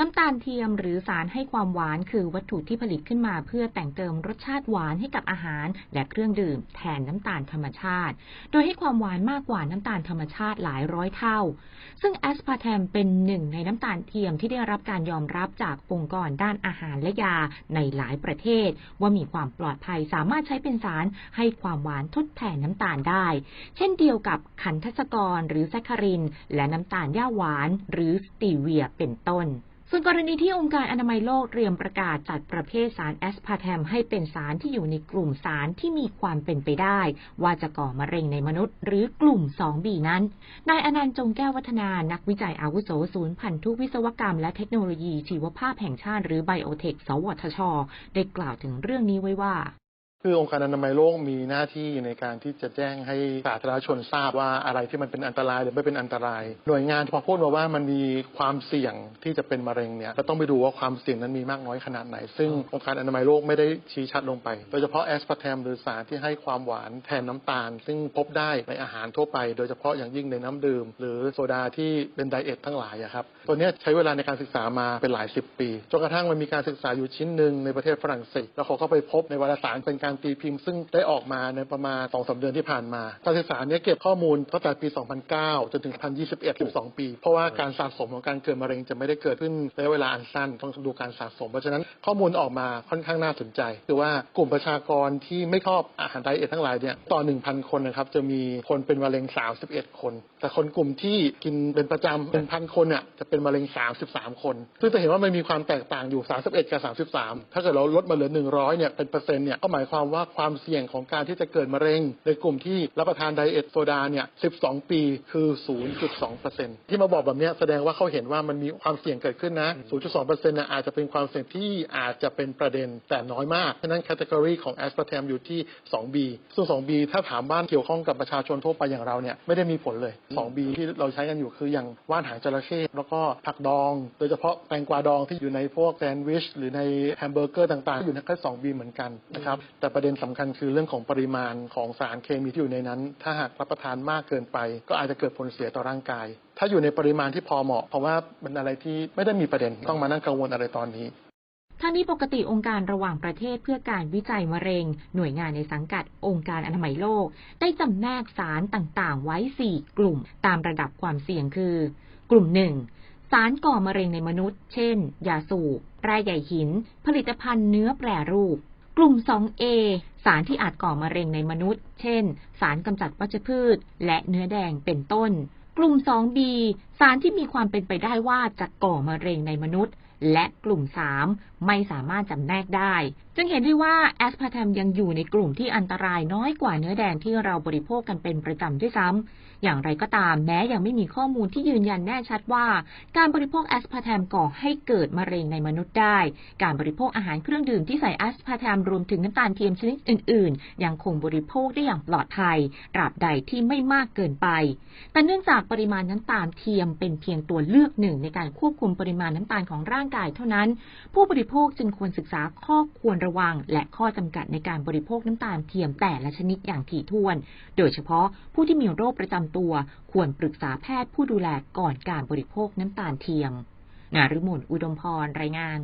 น้ำตาลเทียมหรือสารให้ความหวานคือวัตถุที่ผลิตขึ้นมาเพื่อแต่งเติมรสชาติหวานให้กับอาหาร และเครื่องดื่มแทนน้ำตาลธรรมชาติ โดยให้ความหวานมากกว่าน้ำตาลธรรมชาติหลายร้อยเท่า ซึ่งแอสพาร์แทมเป็นหนึ่งในน้ำตาลเทียมที่ได้รับการยอมรับจากองค์กรด้านอาหารและยาในหลายประเทศ ว่ามีความปลอดภัยสามารถใช้เป็นสารให้ความหวานทดแทนน้ำตาลได้ เช่นเดียวกับขันทศกรหรือแซคคาริน และน้ำตาลย่าหวาน หรือสตีเวียเป็นต้น ส่วนกรณีที่องค์การอนามัยโลกเตรียมประกาศจัดประเภทสารแอสพาร์แทมให้เป็นสารที่อยู่ในกลุ่มสารที่มีความเป็นไปได้ ว่าจะก่อมะเร็งในมนุษย์ หรือกลุ่ม 2B นั้น นายอนันต์จงแก้ววัฒนา นักวิจัยอาวุโสศูนย์พันธุวิศวกรรมและเทคโนโลยีชีวภาพแห่งชาติหรือไบโอเทค สวทช ได้กล่าวถึงเรื่องนี้ไว้ว่า คือองค์การอนามัยโลกมีหน้าที่ในการที่จะแจ้งให้สาธารณชนทราบว่าอะไรที่มันเป็นอันตรายหรือไม่เป็นอันตราย หน่วยงานพอพูดมาว่ามันมีความเสี่ยงที่จะเป็นมะเร็งเนี่ยเราต้องไปดูว่าความเสี่ยงนั้นมีมากน้อยขนาดไหน ซึ่งองค์การอนามัยโลกไม่ได้ชี้ชัดลงไป โดยเฉพาะแอสพาร์แทมหรือสารที่ให้ความหวานแทนน้ำตาล ซึ่งพบได้ในอาหารทั่วไป โดยเฉพาะอย่างยิ่งในน้ำดื่ม หรือโซดาที่เป็นไดเอททั้งหลายครับตัวนี้ใช้เวลาในการศึกษามาเป็นหลายสิบปีจนกระทั่งมันมีการศึกษาอยู่ชิ้นหนึ่งในประเทศฝรั่งเศสแล้วเขาก็ไปพบในวารสารเป็นการตีพิมพ์ซึ่งได้ออกมาในประมาณ2อสเดือนที่ผ่านมาการศึกษาเนี้ยเก็บข้อมูลตั้งแต่ปี 2009 จนถึง 2021 12 ปี เพราะว่าการสะสมของการเกิดมะเร็งจะไม่ได้เกิดขึ้นระยะเวลาอันสั้นต้องดูการสะสม เพราะฉะนั้นข้อมูลออกมาค่อนข้างน่าสนใจ คือว่ากลุ่มประชากรที่ไม่ชอบอาหารไดเอททั้งหลายเนี่ยต่อ 1,000 คนนะครับจะมีคนเป็นมะเร็ง 31 คน แต่คนกลุ่มที่กินเป็นประจำเป็นพันคนเนี่ยจะเป็นมะเร็ง 33 คน ซึ่งจะเห็นว่ามันมีความแตกต่างอยู่ 31 กับ 33 ถ้าเกิดเราลดมาเหลือ 100 เนี่ยเป็นเปอร์เซ็นต์เนี่ยก็หมายความว่าความเสี่ยงของการที่จะเกิดมะเร็ง ในกลุ่มที่รับประทานไดเอทโซดาเนี่ย 12 ปีคือ 0.2%ที่มาบอกแบบนี้แสดงว่าเขาเห็นว่ามันมีความเสี่ยงเกิดขึ้นนะ 0.2%นะอาจจะเป็นความเสี่ยงที่อาจจะเป็นประเด็นแต่น้อยมาก ฉะนั้นแคตตากรีของแอสพาร์แทมอยู่ที่ 2B ส่วน 2B ถ้าถามบ้านเกี่ยวข้องกับประชาชนทั่วไปอย่างเราเนี่ยไม่ได้มีผลเลย 2B ที่เราใช้กันอยู่คืออย่างว่านหางจระเข้แล้วก็ผักดอง โดยเฉพาะแตงกวาดองที่อยู่ในพวกแซนด์วิชหรือในแฮมเบอร์เกอร์ต่างๆ อยู่ในแค่ 2B เหมือนกันนะครับแแต่ประเด็นสำคัญคือเรื่องของปริมาณของสารเคมีที่อยู่ในนั้น ถ้าหากรับประทานมากเกินไป ก็อาจจะเกิดผลเสียต่อร่างกาย ถ้าอยู่ในปริมาณที่พอเหมาะ เพราะว่าเป็นอะไรที่ไม่ได้มีประเด็นต้องมานั่งกังวลอะไรตอนนี้ทั้งนี้ปกติองค์การระหว่างประเทศเพื่อการวิจัยมะเร็ง หน่วยงานในสังกัดองค์การอนามัยโลก ได้จำแนกสารต่างๆ ไว้ 4 กลุ่ม ตามระดับความเสี่ยงคือ กลุ่มหนึ่งสารก่อมะเร็งในมนุษย์ เช่น ยาสูบแร่ใหญ่หิน ผลิตภัณฑ์เนื้อแปรรูป กลุ่ม 2A สารที่อาจก่อมะเร็งในมนุษย์ เช่น สารกำจัดวัชพืช และเนื้อแดงเป็นต้น กลุ่ม 2B สารที่มีความเป็นไปได้ว่าจะก่อมะเร็งในมนุษย์ และกลุ่ม 3 ไม่สามารถจำแนกได้ จึงเห็นได้ว่าแอสพาร์แทมยังอยู่ในกลุ่มที่อันตรายน้อยกว่าเนื้อแดงที่เราบริโภคกันเป็นประจำด้วยซ้ำ อย่างไรก็ตามแม้ยังไม่มีข้อมูลที่ยืนยันแน่ชัดว่า การบริโภคแอสพาร์แทมก่อให้เกิดมะเร็งในมนุษย์ได้ การบริโภคอาหารเครื่องดื่มที่ใส่แอสพาร์แทมรวมถึงน้ำตาลเทียมชนิดอื่น ๆ ยังคงบริโภคได้อย่างปลอดภัยตราบใดที่ไม่มากเกินไป แต่เนื่องจากปริมาณน้ำตาลเทียมเป็นเพียงตัวเลือกหนึ่งในการควบคุมปริมาณน้ำตาลของร่างกายเท่านั้น ผู้บริโภคจึงควรศึกษาข้อควรระวัง และข้อจำกัดในการบริโภคน้ำตาลเทียมแต่ละชนิดอย่างถี่ถ้วน โดยเฉพาะผู้ที่มีโรคประจำตัว ควรปรึกษาแพทย์ผู้ดูแลก่อนการบริโภคน้ำตาลเทียมนารุมนอุดมพรรายงาน